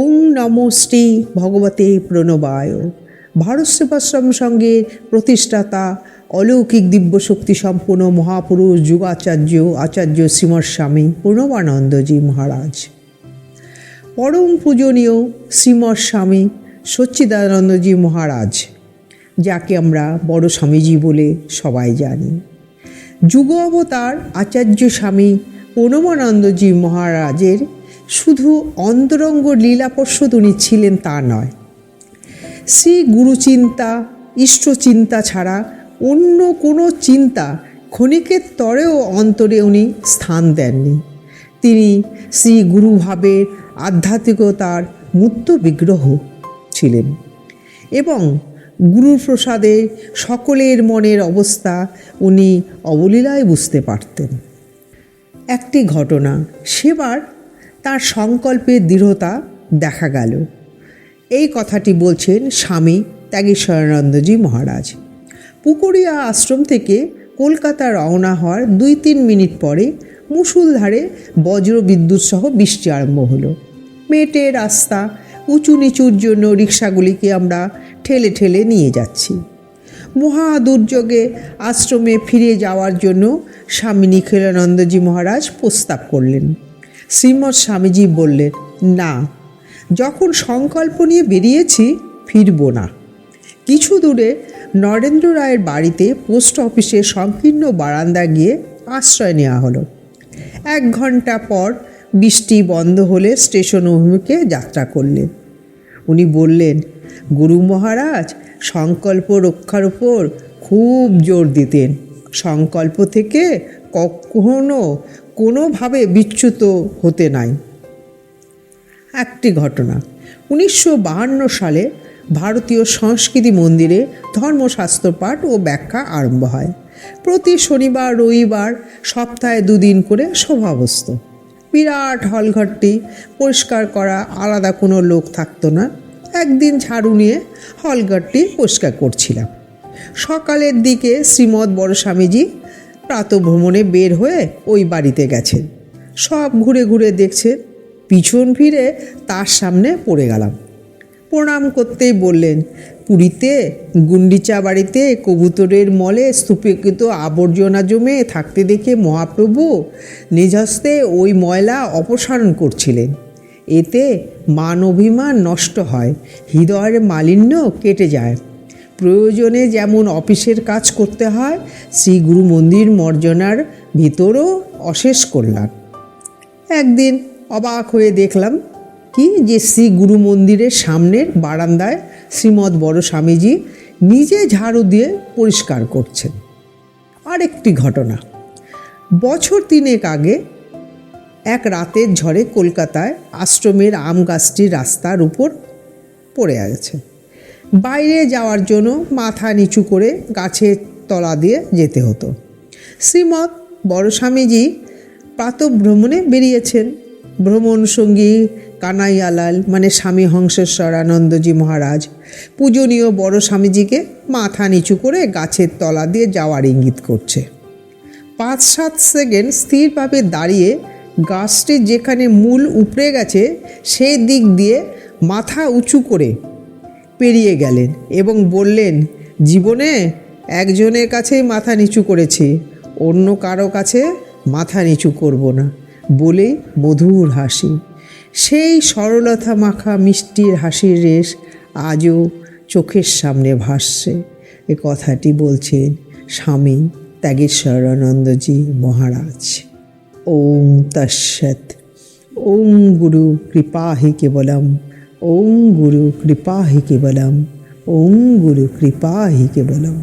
ওং নম শ্রী ভগবতে প্রণবায়। ভারত সেবাশ্রম সঙ্গের প্রতিষ্ঠাতা, অলৌকিক দিব্যশক্তি সম্পন্ন মহাপুরুষ যুগাচার্য আচার্য শ্রীমৎ স্বামী প্রণবানন্দজি মহারাজ। পরম পূজনীয় শ্রীমৎ স্বামী সচ্চিদানন্দজি মহারাজ, যাকে আমরা বড় স্বামীজি বলে সবাই জানি। যুগ অবতার আচার্য স্বামী প্রণবানন্দজি মহারাজের শুধু অন্তরঙ্গ লীলাপর্ষদ উনি ছিলেন তা নয়। শ্রী গুরুচিন্তা ইষ্টচিন্তা ছাড়া অন্য কোনো চিন্তা ক্ষণিকের তরেও অন্তরে উনি স্থান দেননি। তিনি শ্রী গুরুভাবের আধ্যাত্মিকতার মূর্ত বিগ্রহ ছিলেন এবং গুরুর প্রসাদে সকলের মনের অবস্থা উনি অবলীলায় বুঝতে পারতেন। একটি ঘটনা সেবার তার সংকল্পের দৃঢ়তা দেখা গেল। এই কথাটি বলছেন স্বামী ত্যাগেশ্বরানন্দজি মহারাজ। পুকুরিয়া আশ্রম থেকে কলকাতা রওনা হওয়ার দুই তিন মিনিট পরে মুসুলধারে বজ্র বিদ্যুৎ সহ বৃষ্টি আরম্ভ হলো। মেটে রাস্তা, উঁচু নিচুর জন্য রিক্সাগুলিকে আমরা ঠেলে ঠেলে নিয়ে যাচ্ছি। মহা দুর্যোগে আশ্রমে ফিরে যাওয়ার জন্য স্বামী নিখিলানন্দজি মহারাজ প্রস্তাব করলেন। শ্রীমৎ স্বামীজি বললেন, না, যখন সংকল্প নিয়ে বেরিয়েছি, ফিরব না। কিছু দূরে নরেন্দ্র রায়ের বাড়িতে পোস্ট অফিসের সংকীর্ণ বারান্দা গিয়ে আশ্রয় নেওয়া হলো। এক ঘণ্টা পর বৃষ্টি বন্ধ হলে স্টেশন অভিমুখে যাত্রা করলেন। উনি বললেন, গুরু মহারাজ, সংকল্প রক্ষার উপর খুব জোর দিতেন। সংকল্প থেকে কখনো কোনোভাবে বিচ্যুত হতে নাই। একটি ঘটনা, উনিশশো সালে ভারতীয় সংস্কৃতি মন্দিরে ধর্মশাস্ত্র পাঠ ও ব্যাখ্যা আরম্ভ হয়। প্রতি শনিবার, রবিবার সপ্তাহে দুদিন করে সভাবস্ত বিরাট হলঘরটি পরিষ্কার করা, আলাদা কোনো লোক থাকতো না। একদিন ঝাড়ু নিয়ে হলঘরটি পরিষ্কার করছিলাম। সকালের দিকে শ্রীমদ বড় স্বামীজি প্রাতভ্রমণে বের হয়ে ওই বাড়িতে গেছেন। সব ঘুরে ঘুরে দেখছেন পিছন ফিরে তার সামনে পড়ে গেলাম। প্রণাম করতেই বললেন, পুরীতে গুন্ডিচা বাড়িতে কবুতরের মলে স্তূপীকৃত আবর্জনা জমে থাকতে দেখে মহাপ্রভু নিজ হস্তে ওই ময়লা অপসারণ করছিলেন। এতে মান অভিমান নষ্ট হয়, হৃদয়ের মালিন্য কেটে যায়। প্রয়োজনে যেমন অফিসের কাজ করতে হয়, শ্রী গুরু মন্দির মর্জনার ভিতরও অশেষ কল্যাণ। একদিন অবাক হয়ে দেখলাম, কি যে শ্রী গুরু মন্দিরের সামনের বারান্দায় শ্রীমৎ বড় স্বামীজি নিজে ঝাড়ু দিয়ে পরিষ্কার করছেন। আরেকটি ঘটনা। বছর তিনেক আগে এক রাতের ঝড়ে কলকাতায় আশ্রমের আম গাছটি রাস্তার উপর পড়ে আছে। বাইরে যাওয়ার জন্য মাথা নিচু করে গাছের তলা দিয়ে যেতে হতো। শ্রীমৎ বড় স্বামীজি প্রাতভ্রমণে বেরিয়েছেন। ভ্রমণ সঙ্গী কানাইয়ালাল মানে স্বামী হংসেশ্বর আনন্দজি মহারাজ, পূজনীয় বড় স্বামীজিকে মাথা নিচু করে গাছের তলা দিয়ে যাওয়ার ইঙ্গিত করছে। পাঁচ সাত সেকেন্ড স্থিরভাবে দাঁড়িয়ে গাছটির যেখানে মূল উপড়ে গেছে, সেই দিক দিয়ে মাথা উঁচু করে পেরিয়ে গেলেন এবং বললেন, জীবনে একজনের কাছেই মাথা নিচু করেছি, অন্য কারও কাছে মাথা নিচু করব না। বলে মধুর হাসি। সেই সরলতা মাখা মিষ্টির হাসির রেশ আজও চোখের সামনে ভাসছে। এ কথাটি বলছেন স্বামী ত্যাগেশ্বরানন্দজি মহারাজ। ওম তৎসৎ। ওম গুরু কৃপা হি কেবলম। ওম গুরু কৃপা হি কেবলম ওম গুরু কৃপা হি কেবলম।